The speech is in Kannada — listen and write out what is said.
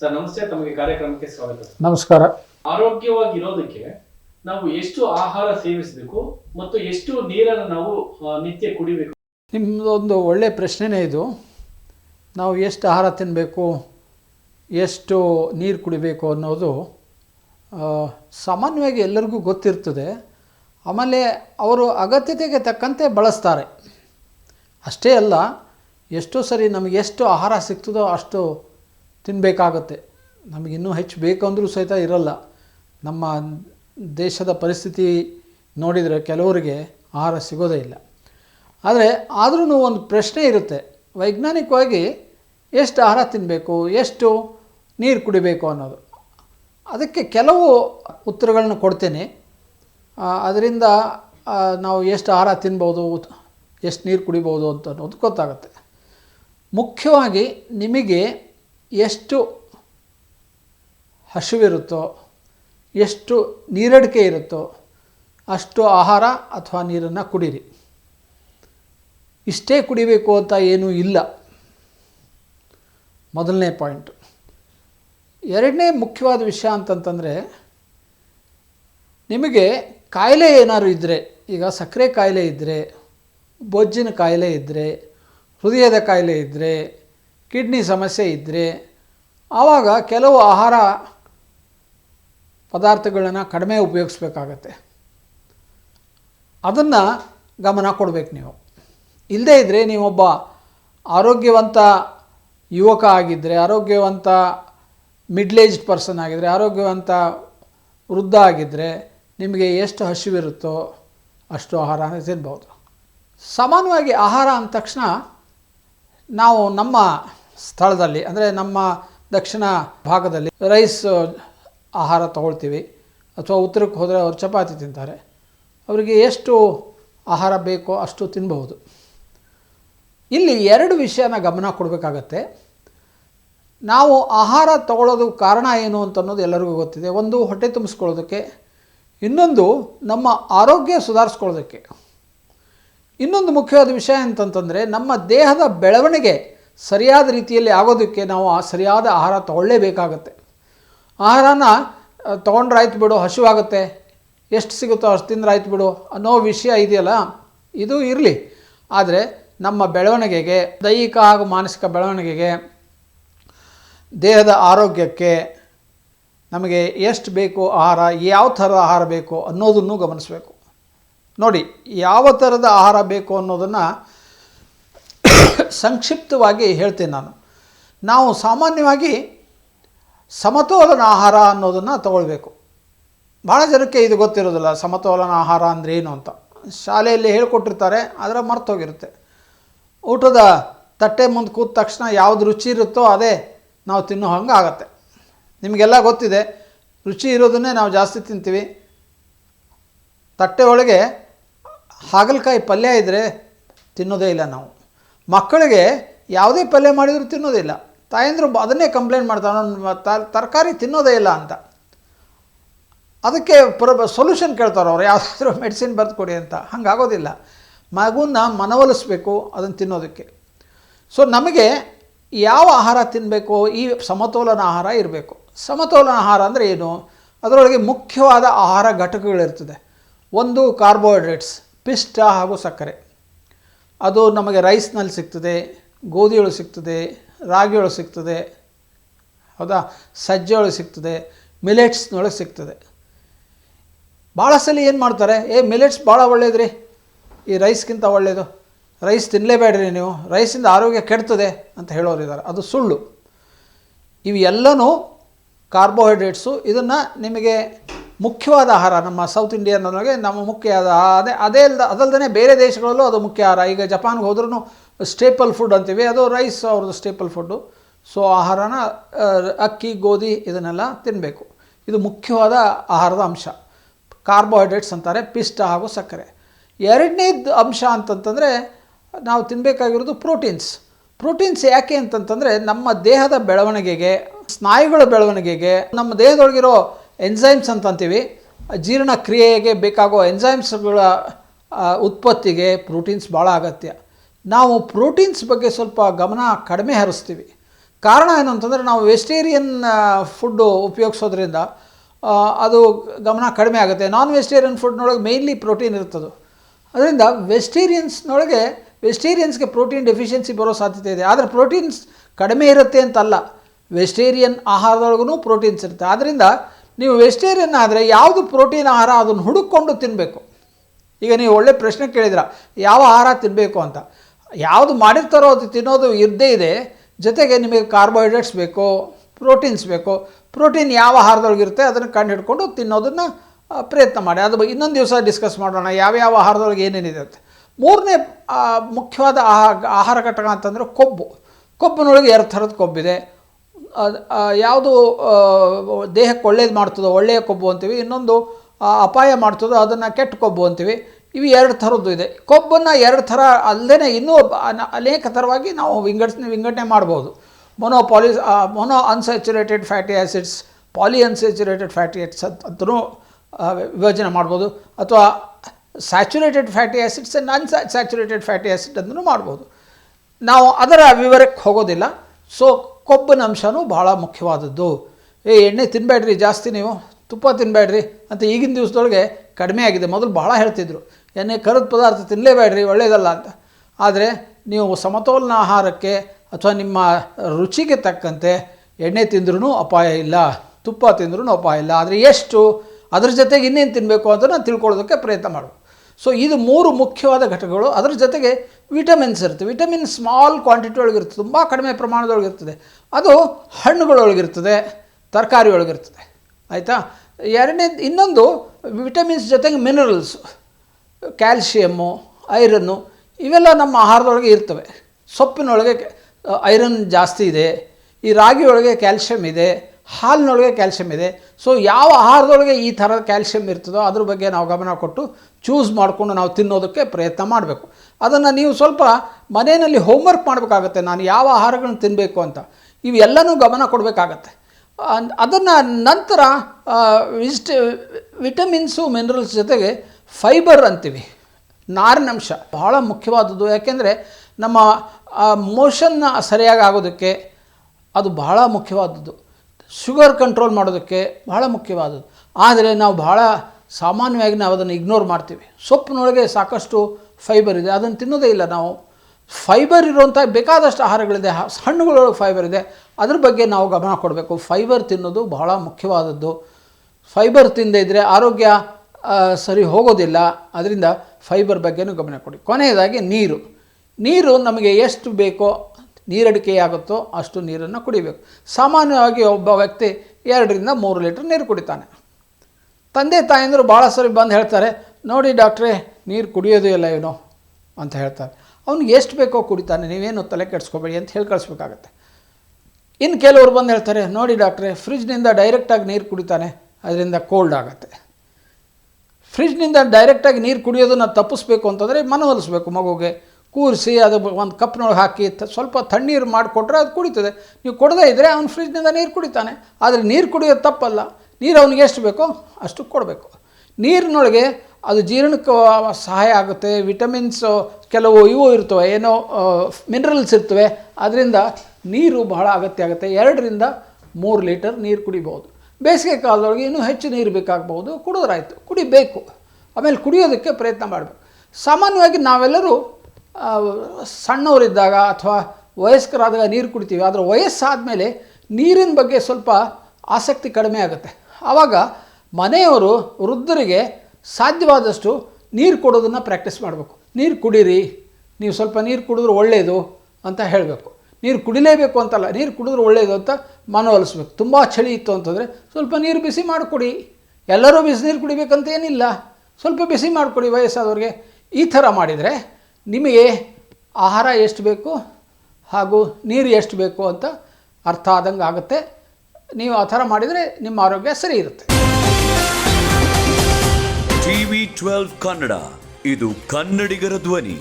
ಸರ್ ನಮಸ್ತೆ ತಮಗೆ ಕಾರ್ಯಕ್ರಮಕ್ಕೆ ಸ್ವಾಗತ. ನಮಸ್ಕಾರ. ಆರೋಗ್ಯವಾಗಿರೋದಕ್ಕೆ ನಾವು ಎಷ್ಟು ಆಹಾರ ಸೇವಿಸಬೇಕು ಮತ್ತು ಎಷ್ಟು ನೀರನ್ನು ನಾವು ನಿತ್ಯ ಕುಡಿಬೇಕು? ನಿಮ್ಮದೊಂದು ಒಳ್ಳೆಯ ಪ್ರಶ್ನೆನೇ ಇದು. ನಾವು ಎಷ್ಟು ಆಹಾರ ತಿನ್ನಬೇಕು ಎಷ್ಟು ನೀರು ಕುಡಿಬೇಕು ಅನ್ನೋದು ಸಾಮಾನ್ಯವಾಗಿ ಎಲ್ಲರಿಗೂ ಗೊತ್ತಿರ್ತದೆ. ಆಮೇಲೆ ಅವರು ಅಗತ್ಯತೆಗೆ ತಕ್ಕಂತೆ ಬಳಸ್ತಾರೆ. ಅಷ್ಟೇ ಅಲ್ಲ ಎಷ್ಟೋ ಸರಿ ನಮಗೆ ಎಷ್ಟು ಆಹಾರ ಸಿಗ್ತದೋ ಅಷ್ಟು ತಿನ್ನಬೇಕಾಗತ್ತೆ ನಮಗಿನ್ನೂ ಹೆಚ್ಚು ಬೇಕಂದರೂ ಸಹಿತ ಇರಲ್ಲ. ನಮ್ಮ ದೇಶದ ಪರಿಸ್ಥಿತಿ ನೋಡಿದರೆ ಕೆಲವರಿಗೆ ಆಹಾರ ಸಿಗೋದೇ ಇಲ್ಲ. ಆದರೆ ಆದ್ರೂ ಒಂದು ಪ್ರಶ್ನೆ ಇರುತ್ತೆ. ವೈಜ್ಞಾನಿಕವಾಗಿ ಎಷ್ಟು ಆಹಾರ ತಿನ್ನಬೇಕು ಎಷ್ಟು ನೀರು ಕುಡಿಬೇಕು ಅನ್ನೋದು. ಅದಕ್ಕೆ ಕೆಲವು ಉತ್ತರಗಳನ್ನ ಕೊಡ್ತೇನೆ. ಅದರಿಂದ ನಾವು ಎಷ್ಟು ಆಹಾರ ತಿನ್ಬೋದು ಎಷ್ಟು ನೀರು ಕುಡಿಬೋದು ಅಂತ ಅನ್ನೋದು ಗೊತ್ತಾಗುತ್ತೆ. ಮುಖ್ಯವಾಗಿ ನಿಮಗೆ ಎಷ್ಟು ಹಸಿವಿರುತ್ತೋ, ಎಷ್ಟು ನೀರಡಿಕೆ ಇರುತ್ತೋ, ಅಷ್ಟು ಆಹಾರ ಅಥವಾ ನೀರನ್ನು ಕುಡೀರಿ. ಇಷ್ಟೇ ಕುಡಿಬೇಕು ಅಂತ ಏನೂ ಇಲ್ಲ. ಮೊದಲನೇ ಪಾಯಿಂಟು ಎರಡನೇ ಮುಖ್ಯವಾದ ವಿಷಯ ಅಂತಂತಂದರೆ, ನಿಮಗೆ ಕಾಯಿಲೆ ಏನಾದರೂ ಇದ್ದರೆ ಈಗ ಸಕ್ಕರೆ ಕಾಯಿಲೆ ಇದ್ದರೆ ಬೊಜ್ಜಿನ ಕಾಯಿಲೆ ಇದ್ದರೆ ಹೃದಯದ ಕಾಯಿಲೆ ಇದ್ದರೆ ಕಿಡ್ನಿ ಸಮಸ್ಯೆ ಇದ್ದರೆ ಆವಾಗ ಕೆಲವು ಆಹಾರ ಪದಾರ್ಥಗಳನ್ನು ಕಡಿಮೆ ಉಪಯೋಗಿಸ್ಬೇಕಾಗತ್ತೆ. ಅದನ್ನು ಗಮನ ಕೊಡಬೇಕು ನೀವು. ಇಲ್ಲದೇ ಇದ್ದರೆ ನೀವೊಬ್ಬ ಆರೋಗ್ಯವಂತ ಯುವಕ ಆಗಿದ್ದರೆ ಆರೋಗ್ಯವಂತ ಮಿಡ್ಲ್ ಏಜ್ಡ್ ಪರ್ಸನ್ ಆಗಿದ್ದರೆ ಆರೋಗ್ಯವಂತ ವೃದ್ಧ ಆಗಿದ್ದರೆ ನಿಮಗೆ ಎಷ್ಟು ಹಸಿವಿರುತ್ತೋ ಅಷ್ಟು ಆಹಾರನ ತಿನ್ಬೋದು ಸಾಮಾನ್ಯವಾಗಿ ಆಹಾರ ಅಂದ ತಕ್ಷಣ ನಾವು ನಮ್ಮ ಸ್ಥಳದಲ್ಲಿ, ಅಂದರೆ ನಮ್ಮ ದಕ್ಷಿಣ ಭಾಗದಲ್ಲಿ ರೈಸ್ ಆಹಾರ ತಗೊಳ್ತೀವಿ. ಅಥವಾ ಉತ್ತರಕ್ಕೆ ಹೋದರೆ ಅವರು ಚಪಾತಿ ತಿಂತಾರೆ. ಅವರಿಗೆ ಎಷ್ಟು ಆಹಾರ ಬೇಕೋ ಅಷ್ಟು ತಿನ್ಬಹುದು. ಇಲ್ಲಿ ಎರಡು ವಿಷಯನ ಗಮನ ಕೊಡಬೇಕಾಗತ್ತೆ. ನಾವು ಆಹಾರ ತಗೊಳ್ಳೋದು ಕಾರಣ ಏನು ಅಂತ ಅನ್ನೋದು ಎಲ್ಲರಿಗೂ ಗೊತ್ತಿದೆ. ಒಂದು, ಹೊಟ್ಟೆ ತುಂಬಿಸ್ಕೊಳ್ಳೋದಕ್ಕೆ. ಇನ್ನೊಂದು, ನಮ್ಮ ಆರೋಗ್ಯ ಸುಧಾರಿಸ್ಕೊಳ್ಳೋದಕ್ಕೆ. ಇನ್ನೊಂದು ಮುಖ್ಯವಾದ ವಿಷಯ ಅಂತಂತಂದರೆ, ನಮ್ಮ ದೇಹದ ಬೆಳವಣಿಗೆ ಸರಿಯಾದ ರೀತಿಯಲ್ಲಿ ಆಗೋದಕ್ಕೆ ನಾವು ಆ ಸರಿಯಾದ ಆಹಾರ ತಗೊಳ್ಳೇಬೇಕಾಗತ್ತೆ. ಆಹಾರನ ತೊಗೊಂಡ್ರೆ ಆಯ್ತು ಬಿಡು, ಹಸಿವಾಗುತ್ತೆ. ಎಷ್ಟು ಸಿಗುತ್ತೋ ಅಷ್ಟು ತಿಂದ್ರೆ ಆಯ್ತು ಬಿಡು ಅನ್ನೋ ವಿಷಯ ಇದೆಯಲ್ಲ? ಇದು ಇರಲಿ. ಆದರೆ ನಮ್ಮ ಬೆಳವಣಿಗೆಗೆ, ದೈಹಿಕ ಹಾಗೂ ಮಾನಸಿಕ ಬೆಳವಣಿಗೆಗೆ, ದೇಹದ ಆರೋಗ್ಯಕ್ಕೆ ನಮಗೆ ಎಷ್ಟು ಬೇಕು ಆಹಾರ, ಯಾವ ಥರದ ಆಹಾರ ಬೇಕು ಅನ್ನೋದನ್ನು ಗಮನಿಸಬೇಕು. ನೋಡಿ, ಯಾವ ಥರದ ಆಹಾರ ಬೇಕು ಅನ್ನೋದನ್ನು ಸಂಕ್ಷಿಪ್ತವಾಗಿ ಹೇಳ್ತೀನಿ ನಾನು. ನಾವು ಸಾಮಾನ್ಯವಾಗಿ ಸಮತೋಲನ ಆಹಾರ ಅನ್ನೋದನ್ನು ತಗೊಳ್ಬೇಕು. ಭಾಳ ಜನಕ್ಕೆ ಇದು ಗೊತ್ತಿರೋದಿಲ್ಲ, ಸಮತೋಲನ ಆಹಾರ ಅಂದರೆ ಏನು ಅಂತ. ಶಾಲೆಯಲ್ಲಿ ಹೇಳ್ಕೊಟ್ಟಿರ್ತಾರೆ, ಅದರ ಮರ್ತೋಗಿರುತ್ತೆ. ಊಟದ ತಟ್ಟೆ ಮುಂದೆ ಕೂತ ತಕ್ಷಣ ಯಾವುದು ರುಚಿ ಇರುತ್ತೋ ಅದೇ ನಾವು ತಿನ್ನೋ ಹಂಗೆ ಆಗತ್ತೆ. ನಿಮಗೆಲ್ಲ ಗೊತ್ತಿದೆ, ರುಚಿ ಇರೋದನ್ನೇ ನಾವು ಜಾಸ್ತಿ ತಿಂತೀವಿ. ತಟ್ಟೆ ಒಳಗೆ ಹಾಗಲಕಾಯಿ ಪಲ್ಯ ಇದ್ದರೆ ತಿನ್ನೋದೇ ಇಲ್ಲ ನಾವು. ಮಕ್ಕಳಿಗೆ ಯಾವುದೇ ಪಲ್ಯ ಮಾಡಿದರೂ ತಿನ್ನೋದಿಲ್ಲ ತಾಯಂದರು ಅದನ್ನೇ ಕಂಪ್ಲೇಂಟ್ ಮಾಡ್ತಾರೆ "ನನ್ನ ತರಕಾರಿ ತಿನ್ನೋದೇ ಇಲ್ಲ ಅಂತ. ಅದಕ್ಕೆ ಪ್ರ ಸೊಲ್ಯೂಷನ್ ಕೇಳ್ತಾರೆ ಅವ್ರು, ಯಾವುದಾದ್ರೂ ಮೆಡಿಸಿನ್ ಬರೆದು ಕೊಡಿ ಅಂತ. ಹಂಗಾಗೋದಿಲ್ಲ. ಮಗುನ ಮನವೊಲಿಸ್ಬೇಕು ಅದನ್ನು ತಿನ್ನೋದಕ್ಕೆ. ಸೊ ನಮಗೆ ಯಾವ ಆಹಾರ ತಿನ್ನಬೇಕು ಈ ಸಮತೋಲನ ಆಹಾರ ಇರಬೇಕು. ಸಮತೋಲನ ಆಹಾರ ಅಂದರೆ ಏನು? ಅದರೊಳಗೆ ಮುಖ್ಯವಾದ ಆಹಾರ ಘಟಕಗಳಿರ್ತದೆ. ಒಂದು ಕಾರ್ಬೋಹೈಡ್ರೇಟ್ಸ್ ಪಿಷ್ಟ ಹಾಗೂ ಸಕ್ಕರೆ. ಅದು ನಮಗೆ ರೈಸ್ನಲ್ಲಿ ಸಿಗ್ತದೆ, ಗೋಧಿಯೊಳಗೆ ಸಿಗ್ತದೆ, ರಾಗಿಯೊಳಗೆ ಸಿಗ್ತದೆ, ಹೌದಾ? ಸಜ್ಜೆಯೊಳಗೆ ಸಿಗ್ತದೆ, ಮಿಲೆಟ್ಸ್ನೊಳಗೆ ಸಿಗ್ತದೆ. ಭಾಳ ಸಲ ಏನು ಮಾಡ್ತಾರೆ, ಏ, ಮಿಲೆಟ್ಸ್ ಭಾಳ ಒಳ್ಳೇದ್ರಿ, ಈ ರೈಸ್ಗಿಂತ ಒಳ್ಳೆಯದು ರೈಸ್ ತಿನ್ನಲೇಬೇಡ್ರಿ ನೀವು, ರೈಸಿಂದ ಆರೋಗ್ಯ ಕೆಡ್ತದೆ, ಅಂತ ಹೇಳೋರು ಇದ್ದಾರೆ ಅದು ಸುಳ್ಳು. ಇವೆಲ್ಲನೂ ಕಾರ್ಬೋಹೈಡ್ರೇಟ್ಸು. ಇದನ್ನು ನಿಮಗೆ ಮುಖ್ಯವಾದ ಆಹಾರ, ನಮ್ಮ ಸೌತ್ ಇಂಡಿಯನ್ ಅನ್ನೋಗೆ ನಮ್ಮ ಮುಖ್ಯವಾದ ಅದೇ ಅದೇ ಅಲ್ದ ಬೇರೆ ದೇಶಗಳಲ್ಲೂ ಅದು ಮುಖ್ಯ ಆಹಾರ. ಈಗ ಜಪಾನ್ಗೆ ಹೋದ್ರೂ ಸ್ಟೇಪಲ್ ಫುಡ್ ಅಂತೀವಿ, ಅದು ರೈಸ್ ಅವ್ರದ್ದು ಸ್ಟೇಪಲ್ ಫುಡ್ಡು ಸೊ ಆಹಾರನ ಅಕ್ಕಿ, ಗೋಧಿ ಇದನ್ನೆಲ್ಲ ತಿನ್ನಬೇಕು ಇದು ಮುಖ್ಯವಾದ ಆಹಾರದ ಅಂಶ. ಕಾರ್ಬೋಹೈಡ್ರೇಟ್ಸ್ ಅಂತಾರೆ, ಪಿಷ್ಟ ಹಾಗೂ ಸಕ್ಕರೆ. ಎರಡನೇದು ಅಂಶ ಅಂತಂತಂದರೆ ನಾವು ತಿನ್ನಬೇಕಾಗಿರೋದು ಪ್ರೋಟೀನ್ಸ್ ಪ್ರೋಟೀನ್ಸ್ ಯಾಕೆ ಅಂತಂತಂದರೆ ನಮ್ಮ ದೇಹದ ಬೆಳವಣಿಗೆಗೆ, ಸ್ನಾಯುಗಳ ಬೆಳವಣಿಗೆಗೆ, ನಮ್ಮ ದೇಹದೊಳಗಿರೋ ಎನ್ಸೈಮ್ಸ್ ಅಂತಂತೀವಿ ಜೀರ್ಣ ಕ್ರಿಯೆಗೆ ಬೇಕಾಗೋ ಎನ್ಸೈಮ್ಸ್ಗಳ ಆ, ಉತ್ಪತ್ತಿಗೆ ಪ್ರೋಟೀನ್ಸ್ ಭಾಳ ಅಗತ್ಯ. ನಾವು ಪ್ರೋಟೀನ್ಸ್ ಬಗ್ಗೆ ಸ್ವಲ್ಪ ಗಮನ ಕಡಿಮೆ ಹರಿಸ್ತೀವಿ. ಕಾರಣ ಏನು ಅಂತಂದರೆ ನಾವು ವೆಜಿಟೇರಿಯನ್ ಫುಡ್ಡು ಉಪಯೋಗಿಸೋದ್ರಿಂದ ಅದು ಗಮನ ಕಡಿಮೆ ಆಗುತ್ತೆ. ನಾನ್ ವೆಜಿಟೇರಿಯನ್ ಫುಡ್ನೊಳಗೆ ಮೇಯ್ನ್ಲಿ ಪ್ರೋಟೀನ್ ಇರ್ತದೆ. ಅದರಿಂದ ವೆಜಿಟೇರಿಯನ್ಸ್ನೊಳಗೆ ವೆಜಿಟೇರಿಯನ್ಸ್ಗೆ ಪ್ರೋಟೀನ್ ಡೆಫಿಷಿಯನ್ಸಿ ಬರೋ ಸಾಧ್ಯತೆ ಇದೆ. ಆದರೆ ಪ್ರೋಟೀನ್ಸ್ ಕಡಿಮೆ ಇರುತ್ತೆ ಅಂತಲ್ಲ. ವೆಜಿಟೇರಿಯನ್ ಆಹಾರದೊಳಗೂ ಪ್ರೋಟೀನ್ಸ್ ಇರುತ್ತೆ. ಆದ್ದರಿಂದ ನೀವು ವೆಜಿಟೇರಿಯನ್ ಆದರೆ ಯಾವುದು ಪ್ರೋಟೀನ್ ಆಹಾರ ಅದನ್ನು ಹುಡುಕೊಂಡು ತಿನ್ನಬೇಕು ಈಗ ನೀವು ಒಳ್ಳೆ ಪ್ರಶ್ನೆ ಕೇಳಿದ್ರ, ಯಾವ ಆಹಾರ ತಿನ್ನಬೇಕು ಅಂತ? ಯಾವುದು ಮಾಡಿರ್ತಾರೋ ಅದು ತಿನ್ನೋದು ಇದ್ದೇ ಇದೆ, ಜೊತೆಗೆ ನಿಮಗೆ ಕಾರ್ಬೋಹೈಡ್ರೇಟ್ಸ್ ಬೇಕು ಪ್ರೋಟೀನ್ಸ್ ಬೇಕು ಪ್ರೋಟೀನ್ ಯಾವ ಆಹಾರದೊಳಗಿರುತ್ತೆ ಅದನ್ನು ಕಂಡು ಹಿಡ್ಕೊಂಡು ತಿನ್ನೋದನ್ನು ಪ್ರಯತ್ನ ಮಾಡಿ. ಅದು ಇನ್ನೊಂದು ದಿವಸ ಡಿಸ್ಕಸ್ ಮಾಡೋಣ ಯಾವ್ಯಾವ ಆಹಾರದೊಳಗೆ ಏನೇನಿದೆ ಅಂತ. ಮೂರನೇ ಮುಖ್ಯವಾದ ಆಹಾರ ಆಹಾರ ಘಟಕ ಅಂತಂದರೆ ಕೊಬ್ಬು. ಕೊಬ್ಬಿನೊಳಗೆ ಎರಡು ಥರದ ಕೊಬ್ಬಿದೆ. ಯಾವುದು ದೇಹಕ್ಕೆ ಒಳ್ಳೇದು ಮಾಡ್ತದೋ, ಒಳ್ಳೆಯ ಕೊಬ್ಬು ಅಂತೀವಿ. ಇನ್ನೊಂದು ಅಪಾಯ ಮಾಡ್ತದೋ, ಅದನ್ನು ಕೆಟ್ಟ ಕೊಬ್ಬು ಅಂತೀವಿ. ಇವು ಎರಡು ಥರದ್ದು ಇದೆ. ಕೊಬ್ಬನ್ನು ಎರಡು ಥರ ಅಲ್ಲದೇ ಇನ್ನೂ ಅನ- ಅನೇಕ ಥರವಾಗಿ ನಾವು ವಿಂಗಡಿಸ್, ವಿಂಗಡಣೆ ಮಾಡ್ಬೋದು. ಮೊನೋಪಾಲಿಸ್ poly mono unsaturated fatty acids poly unsaturated fatty acids ಅಂತಲೂ ವಿಭಜನೆ ಮಾಡ್ಬೋದು. ಅಥವಾ saturated fatty acids and unsaturated fatty acid ಅಂತಲೂ ಮಾಡ್ಬೋದು. ನಾವು ಅದರ ವಿವರಕ್ಕೆ ಹೋಗೋದಿಲ್ಲ. ಸೊ ಕೊಬ್ಬಿನ ಅಂಶವೂ ಭಾಳ ಮುಖ್ಯವಾದದ್ದು. ಏ, ಎಣ್ಣೆ ತಿನ್ನಬೇಡ್ರಿ ಜಾಸ್ತಿ ನೀವು. ತುಪ್ಪ ತಿನ್ನಬೇಡ್ರಿ ಅಂತ ಈಗಿನ ದಿವಸದೊಳಗೆ ಕಡಿಮೆ ಆಗಿದೆ. ಮೊದಲು ಭಾಳ ಹೇಳ್ತಿದ್ರು. ಎಣ್ಣೆ ಕರದ ಪದಾರ್ಥ ತಿನ್ನಲೇಬೇಡ್ರಿ ಒಳ್ಳೆಯದಲ್ಲ ಅಂತ. ಆದರೆ ನೀವು ಸಮತೋಲನ ಆಹಾರಕ್ಕೆ ಅಥವಾ ನಿಮ್ಮ ರುಚಿಗೆ ತಕ್ಕಂತೆ ಎಣ್ಣೆ ತಿಂದ್ರೂ ಅಪಾಯ ಇಲ್ಲ, ತುಪ್ಪ ತಿಂದ್ರೂ ಅಪಾಯ ಇಲ್ಲ. ಆದರೆ ಎಷ್ಟು? ಅದ್ರ ಜೊತೆಗೆ ಇನ್ನೇನು ತಿನ್ನಬೇಕು ಅದನ್ನು ತಿಳ್ಕೊಳ್ಳೋದಕ್ಕೆ ಪ್ರಯತ್ನ ಮಾಡಬೇಕು ಸೊ ಇದು ಮೂರು ಮುಖ್ಯವಾದ ಘಟಕಗಳು. ಅದರ ಜೊತೆಗೆ ವಿಟಮಿನ್ಸ್ ಇರುತ್ತೆ. ವಿಟಮಿನ್ ಸ್ಮಾಲ್ ಕ್ವಾಂಟಿಟಿ ಒಳಗಿರ್ತದೆ ತುಂಬ ಕಡಿಮೆ ಪ್ರಮಾಣದೊಳಗಿರ್ತದೆ ಅದು ಹಣ್ಣುಗಳೊಳಗಿರ್ತದೆ ತರಕಾರಿ ಒಳಗಿರ್ತದೆ ಆಯಿತಾ? ಎರಡನೇ ಇನ್ನೊಂದು ವಿಟಮಿನ್ಸ್ ಜೊತೆಗೆ ಮಿನರಲ್ಸ್ ಕ್ಯಾಲ್ಶಿಯಮ್ಮು ಐರನ್ನು ಇವೆಲ್ಲ ನಮ್ಮ ಆಹಾರದೊಳಗೆ ಇರ್ತವೆ. ಸೊಪ್ಪಿನೊಳಗೆ ಐರನ್ ಜಾಸ್ತಿ ಇದೆ. ಈ ರಾಗಿಯೊಳಗೆ ಕ್ಯಾಲ್ಶಿಯಮ್ ಇದೆ. ಹಾಲಿನೊಳಗೆ ಕ್ಯಾಲ್ಸಿಯಂ ಇದೆ. ಸೊ ಯಾವ ಆಹಾರದೊಳಗೆ ಈ ಥರ ಕ್ಯಾಲ್ಸಿಯಂ ಇರ್ತದೋ ಅದ್ರ ಬಗ್ಗೆ ನಾವು ಗಮನ ಕೊಟ್ಟು ಚೂಸ್ ಮಾಡಿಕೊಂಡು ನಾವು ತಿನ್ನೋದಕ್ಕೆ ಪ್ರಯತ್ನ ಮಾಡಬೇಕು. ಅದನ್ನು ನೀವು ಸ್ವಲ್ಪ ಮನೆಯಲ್ಲಿ ಹೋಮ್ವರ್ಕ್ ಮಾಡಬೇಕಾಗತ್ತೆ. ನಾನು ಯಾವ ಆಹಾರಗಳನ್ನು ತಿನ್ನಬೇಕು ಅಂತ. ಇವೆಲ್ಲನೂ ಗಮನ ಕೊಡಬೇಕಾಗತ್ತೆ. ಅದನ್ನು ನಂತರ ವಿಜಿಟ ವಿಟಮಿನ್ಸು ಮಿನರಲ್ಸ್ ಜೊತೆಗೆ ಫೈಬರ್ ಅಂತೀವಿ. ನಾರಿನಂಶ ಬಹಳ ಮುಖ್ಯವಾದದ್ದು. ಯಾಕೆಂದರೆ ನಮ್ಮ ಮೋಷನ್ನ ಸರಿಯಾಗಿ ಆಗೋದಕ್ಕೆ ಅದು ಬಹಳ ಮುಖ್ಯವಾದದ್ದು. ಶುಗರ್ ಕಂಟ್ರೋಲ್ ಮಾಡೋದಕ್ಕೆ ಬಹಳ ಮುಖ್ಯವಾದದ್ದು. ಆದರೆ ನಾವು ಬಹಳ ಸಾಮಾನ್ಯವಾಗಿ ನಾವು ಅದನ್ನು ಇಗ್ನೋರ್ ಮಾಡ್ತೀವಿ. ಸೊಪ್ಪಿನೊಳಗೆ ಸಾಕಷ್ಟು ಫೈಬರ್ ಇದೆ. ಅದನ್ನು ತಿನ್ನೋದೇ ಇಲ್ಲ ನಾವು. ಫೈಬರ್ ಇರುವಂಥ ಬೇಕಾದಷ್ಟು ಆಹಾರಗಳಿದೆ. ಹಣ್ಣುಗಳೊಳಗೆ ಫೈಬರ್ ಇದೆ. ಅದ್ರ ಬಗ್ಗೆ ನಾವು ಗಮನ ಕೊಡಬೇಕು. ಫೈಬರ್ ತಿನ್ನೋದು ಬಹಳ ಮುಖ್ಯವಾದದ್ದು. ಫೈಬರ್ ತಿಂದೇ ಇದ್ದರೆ ಆರೋಗ್ಯ ಸರಿ ಹೋಗೋದಿಲ್ಲ. ಅದರಿಂದ ಫೈಬರ್ ಬಗ್ಗೆನೂ ಗಮನ ಕೊಡಿ. ಕೊನೆಯದಾಗಿ ನೀರು. ನೀರು ನಮಗೆ ಎಷ್ಟು ಬೇಕೋ ನೀರಡಿಕೆಯಾಗುತ್ತೋ ಅಷ್ಟು ನೀರನ್ನು ಕುಡಿಬೇಕು. ಸಾಮಾನ್ಯವಾಗಿ ಒಬ್ಬ ವ್ಯಕ್ತಿ ಎರಡರಿಂದ ಮೂರು ಲೀಟ್ರ್ ನೀರು ಕುಡಿತಾನೆ. ತಂದೆ ತಾಯಂದರು ಭಾಳ ಸರಿ ಬಂದು ಹೇಳ್ತಾರೆ, ನೋಡಿ ಡಾಕ್ಟ್ರೇ, ನೀರು ಕುಡಿಯೋದು ಇಲ್ಲ ಏನೋ, ಅಂತ ಹೇಳ್ತಾರೆ. ಅವ್ನಿಗೆ ಎಷ್ಟು ಬೇಕೋ ಕುಡಿತಾನೆ, ನೀವೇನು ತಲೆ ಕೆಡಿಸ್ಕೋಬೇಡಿ ಅಂತ ಹೇಳಿ ಕಳಿಸ್ಬೇಕಾಗತ್ತೆ. ಇನ್ನು ಕೆಲವರು ಬಂದು ಹೇಳ್ತಾರೆ, ನೋಡಿ ಡಾಕ್ಟ್ರೆ, ಫ್ರಿಜ್ನಿಂದ ಡೈರೆಕ್ಟಾಗಿ ನೀರು ಕುಡಿತಾನೆ, ಅದರಿಂದ ಕೋಲ್ಡ್ ಆಗುತ್ತೆ. ಫ್ರಿಜ್ನಿಂದ ಡೈರೆಕ್ಟಾಗಿ ನೀರು ಕುಡಿಯೋದನ್ನು ತಪ್ಪಿಸ್ಬೇಕು ಅಂತಂದರೆ ಮನವೊಲಿಸ್ಬೇಕು ಮಗುಗೆ. ಕೂರಿಸಿ ಅದು ಒಂದು ಕಪ್ನೊಳಗೆ ಹಾಕಿ ಸ್ವಲ್ಪ ತಣ್ಣೀರು ಮಾಡಿಕೊಟ್ರೆ ಅದು ಕುಡಿತದೆ. ನೀವು ಕೊಡದೇ ಇದ್ದರೆ ಅವ್ನು ಫ್ರಿಜ್ನಿಂದ ನೀರು ಕುಡಿತಾನೆ. ಆದರೆ ನೀರು ಕುಡಿಯೋದು ತಪ್ಪಲ್ಲ. ನೀರು ಅವನಿಗೆ ಎಷ್ಟು ಬೇಕೋ ಅಷ್ಟು ಕೊಡಬೇಕು. ನೀರಿನೊಳಗೆ ಅದು ಜೀರ್ಣಕ್ಕೆ ಸಹಾಯ ಆಗುತ್ತೆ. ವಿಟಮಿನ್ಸು ಕೆಲವು ಇವು ಇರ್ತವೆ. ಏನೋ ಮಿನರಲ್ಸ್ ಇರ್ತವೆ. ಅದರಿಂದ ನೀರು ಬಹಳ ಅಗತ್ಯ ಆಗುತ್ತೆ. ಎರಡರಿಂದ ಮೂರು ಲೀಟರ್ ನೀರು ಕುಡಿಬೋದು. ಬೇಸಿಗೆ ಕಾಲದೊಳಗೆ ಇನ್ನೂ ಹೆಚ್ಚು ನೀರು ಬೇಕಾಗ್ಬೋದು ಕುಡಿದ್ರಾಯಿತು. ಕುಡಿಬೇಕು. ಆಮೇಲೆ ಕುಡಿಯೋದಕ್ಕೆ ಪ್ರಯತ್ನ ಮಾಡಬೇಕು. ಸಾಮಾನ್ಯವಾಗಿ ನಾವೆಲ್ಲರೂ ಸಣ್ಣವರಿದ್ದಾಗ ಅಥವಾ ವಯಸ್ಕರಾದಾಗ ನೀರು ಕುಡಿತೀವಿ, ಆದರೆ ವಯಸ್ಸಾದಮೇಲೆ ನೀರಿನ ಬಗ್ಗೆ ಸ್ವಲ್ಪ ಆಸಕ್ತಿ ಕಡಿಮೆ ಆಗುತ್ತೆ. ಆವಾಗ ಮನೆಯವರು ವೃದ್ಧರಿಗೆ ಸಾಧ್ಯವಾದಷ್ಟು ನೀರು ಕೊಡೋದನ್ನು ಪ್ರಾಕ್ಟೀಸ್ ಮಾಡಬೇಕು. ನೀರು ಕುಡೀರಿ, ನೀವು ಸ್ವಲ್ಪ ನೀರು ಕುಡಿದ್ರೆ ಒಳ್ಳೆಯದು ಅಂತ ಹೇಳಬೇಕು. ನೀರು ಕುಡಿಲೇಬೇಕು ಅಂತಲ್ಲ, ನೀರು ಕುಡಿದ್ರೆ ಒಳ್ಳೆಯದು ಅಂತ ಮನವೊಲಿಸ್ಬೇಕು ತುಂಬ ಚಳಿ ಇತ್ತು ಅಂತಂದರೆ ಸ್ವಲ್ಪ ನೀರು ಬಿಸಿ ಮಾಡಿಕೊಡಿ. ಎಲ್ಲರೂ ಬಿಸಿ ನೀರು ಕುಡಿಬೇಕಂತ ಏನಿಲ್ಲ ಸ್ವಲ್ಪ ಬಿಸಿ ಮಾಡಿಕೊಡಿ, ವಯಸ್ಸಾದವ್ರಿಗೆ ಈ ಥರ ಮಾಡಿದರೆ ನಿಮಗೆ ಆಹಾರ ಎಷ್ಟು ಬೇಕು ಹಾಗೂ ನೀರು ಎಷ್ಟು ಬೇಕು ಅಂತ ಅರ್ಥ ಆದಂಗೆ ಆಗುತ್ತೆ. ನೀವು ಆ ಥರ ಮಾಡಿದರೆ ನಿಮ್ಮ ಆರೋಗ್ಯ ಸರಿ ಇರುತ್ತೆ. ಟಿವಿ ಟ್ವೆಲ್ವ್ ಕನ್ನಡ, ಇದು ಕನ್ನಡಿಗರ ಧ್ವನಿ.